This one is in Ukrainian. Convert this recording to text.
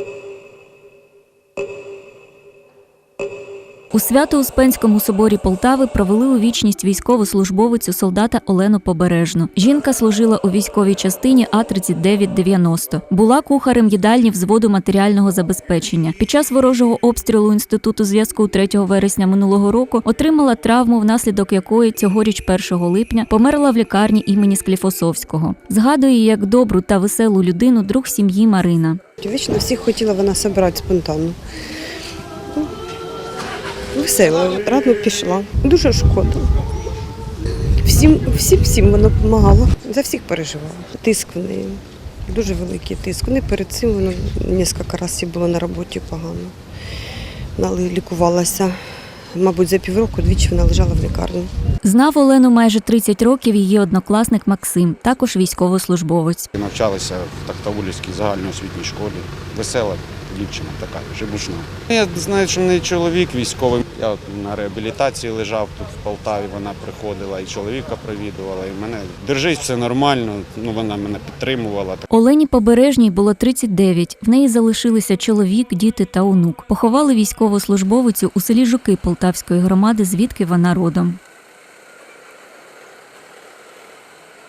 you. У Свято-Успенському соборі Полтави провели у вічність військовослужбовицю солдата Олену Побережну. Жінка служила у військовій частині А 3990 Була кухарем їдальні взводу матеріального забезпечення. Під час ворожого обстрілу інституту зв'язку 3 вересня минулого року отримала травму, внаслідок якої цьогоріч 1 липня померла в лікарні імені Скліфосовського. Згадує як добру та веселу людину друг сім'ї Марина. Вічно всіх хотіла вона зібрати спонтанно. Ну, Весела, рано пішла. Дуже шкода. Всім, всім, всім вона допомагала. За всіх переживала. Тиск в неї. Дуже великий тиск. Вони перед цим вона кілька разів було на роботі погано. Лікувалася. Мабуть, за півроку двічі вона лежала в лікарні. Знав Олену майже 30 років її однокласник Максим, також військовослужбовець. Навчалися в Тахтаулівській загальноосвітній школі. Весела дівчина така, жибушна. Я знаю, що в неї чоловік військовий. Я от на реабілітації лежав тут в Полтаві, вона приходила і чоловіка провідувала, і мене держись, все нормально. Ну вона мене підтримувала. Олені Побережній було 39. В неї залишилися чоловік, діти та онук. Поховали військовослужбовицю у селі Жуки Полтавської громади, звідки вона родом.